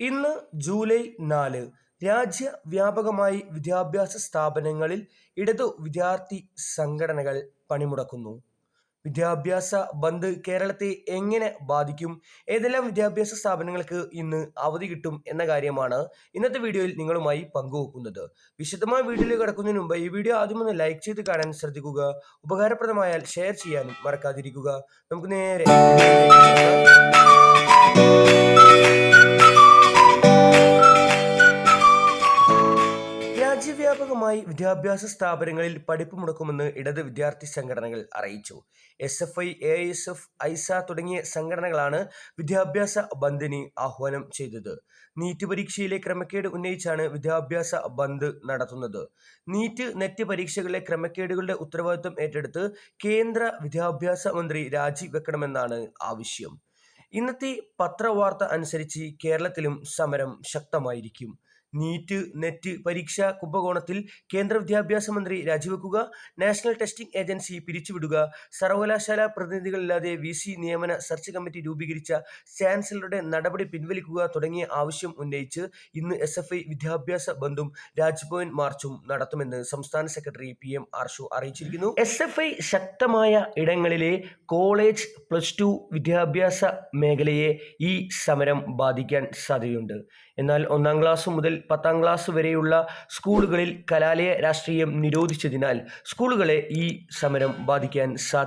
ഇന്ന് ജൂലൈ നാല് രാജ്യവ്യാപകമായി വിദ്യാഭ്യാസ സ്ഥാപനങ്ങളിൽ ഇടതു വിദ്യാർത്ഥി സംഘടനകൾ പണിമുടക്കുന്നു. വിദ്യാഭ്യാസ ബന്ദ് കേരളത്തെ എങ്ങനെ ബാധിക്കും? ഏതെല്ലാം വിദ്യാഭ്യാസ സ്ഥാപനങ്ങൾക്ക് ഇന്ന് അവധി കിട്ടും എന്ന കാര്യമാണ് ഇന്നത്തെ വീഡിയോയിൽ നിങ്ങളുമായി പങ്കുവെക്കുന്നത്. വിശദമായ വീഡിയോയിൽ കിടക്കുന്നതിന് മുമ്പ് ഈ വീഡിയോ ആദ്യം ഒന്ന് ലൈക്ക് ചെയ്ത് കാണാൻ ശ്രദ്ധിക്കുക. ഉപകാരപ്രദമായാൽ ഷെയർ ചെയ്യാനും മറക്കാതിരിക്കുക. നമുക്ക് നേരെ രാജ്യവ്യാപകമായി വിദ്യാഭ്യാസ സ്ഥാപനങ്ങളിൽ പഠിപ്പ് മുടക്കുമെന്ന് ഇടത് വിദ്യാർത്ഥി സംഘടനകൾ അറിയിച്ചു. S F I A S F AISA തുടങ്ങിയ സംഘടനകളാണ് വിദ്യാഭ്യാസ ബന്ദിന് ആഹ്വാനം ചെയ്തത്. നീറ്റ് പരീക്ഷയിലെ ക്രമക്കേട് ഉന്നയിച്ചാണ് വിദ്യാഭ്യാസ ബന്ദ് നടത്തുന്നത്. നീറ്റ് നെറ്റ് പരീക്ഷകളിലെ ക്രമക്കേടുകളുടെ ഉത്തരവാദിത്വം ഏറ്റെടുത്ത് കേന്ദ്ര വിദ്യാഭ്യാസ മന്ത്രി രാജിവെക്കണമെന്നാണ് ആവശ്യം. ഇന്നത്തെ പത്രവാർത്ത അനുസരിച്ച് കേരളത്തിലും സമരം ശക്തമായിരിക്കും. നീറ്റ് നെറ്റ് പരീക്ഷ കുംഭകോണത്തിൽ കേന്ദ്ര വിദ്യാഭ്യാസ മന്ത്രി രാജിവെക്കുക നാഷണൽ ടെസ്റ്റിംഗ് ഏജൻസി പിരിച്ചുവിടുക സർവകലാശാല പ്രതിനിധികളില്ലാതെ വി സി നിയമന സെർച്ച് കമ്മിറ്റി രൂപീകരിച്ച ചാൻസലറുടെ നടപടി പിൻവലിക്കുക തുടങ്ങിയ ആവശ്യം ഉന്നയിച്ച് ഇന്ന് എസ് എഫ് ഐ വിദ്യാഭ്യാസ ബന്ധും രാജ്ഭവൻ മാർച്ചും നടത്തുമെന്ന് സംസ്ഥാന സെക്രട്ടറി പി എം ആർഷു അറിയിച്ചിരിക്കുന്നു. എസ് എഫ് ഐ ശക്തമായ ഇടങ്ങളിലെ കോളേജ് പ്ലസ് ടു വിദ്യാഭ്യാസ മേഖലയെ ഈ സമരം ബാധിക്കാൻ സാധ്യതയുണ്ട്. എന്നാൽ ഒന്നാം ക്ലാസ് മുതൽ പത്താം ക്ലാസ് വരെയുള്ള സ്കൂളുകളിൽ കലാലയ രാഷ്ട്രീയം നിരോധിച്ചതിനാൽ സ്കൂളുകളെ ഈ സമരം ബാധിക്കാൻ സാധ്യത